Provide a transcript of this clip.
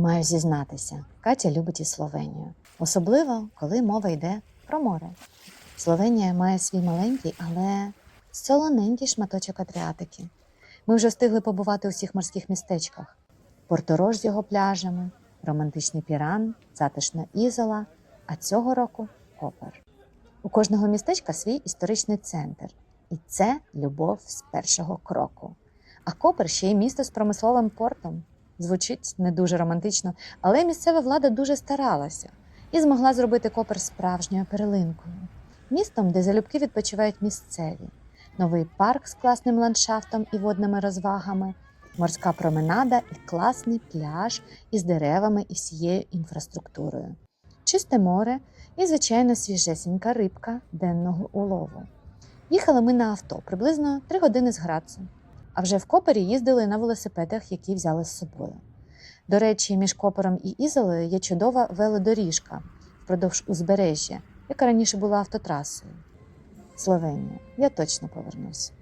Маю зізнатися, Катя любить і Словенію, особливо коли мова йде про море. Словенія має свій маленький, але солоненький шматочок Адріатики. Ми вже встигли побувати у всіх морських містечках: Порторож з його пляжами, романтичний піран, затишна ізола, а цього року Копер. У кожного містечка свій історичний центр, і це любов з першого кроку. А Копер ще й місто з промисловим портом. Звучить не дуже романтично, але місцева влада дуже старалася і змогла зробити Копер справжньою перлинкою. Містом, де залюбки відпочивають місцеві, новий парк з класним ландшафтом і водними розвагами, морська променада і класний пляж із деревами і всією інфраструктурою, чисте море і, звичайно, свіжесенька рибка денного улову. Їхали ми на авто приблизно 3 години з Грацу, а вже в Копері їздили на велосипедах, які взяли з собою. До речі, між Копером і Ізолою є чудова велодоріжка впродовж узбережжя, яка раніше була автотрасою. Словенія, я точно повернусь.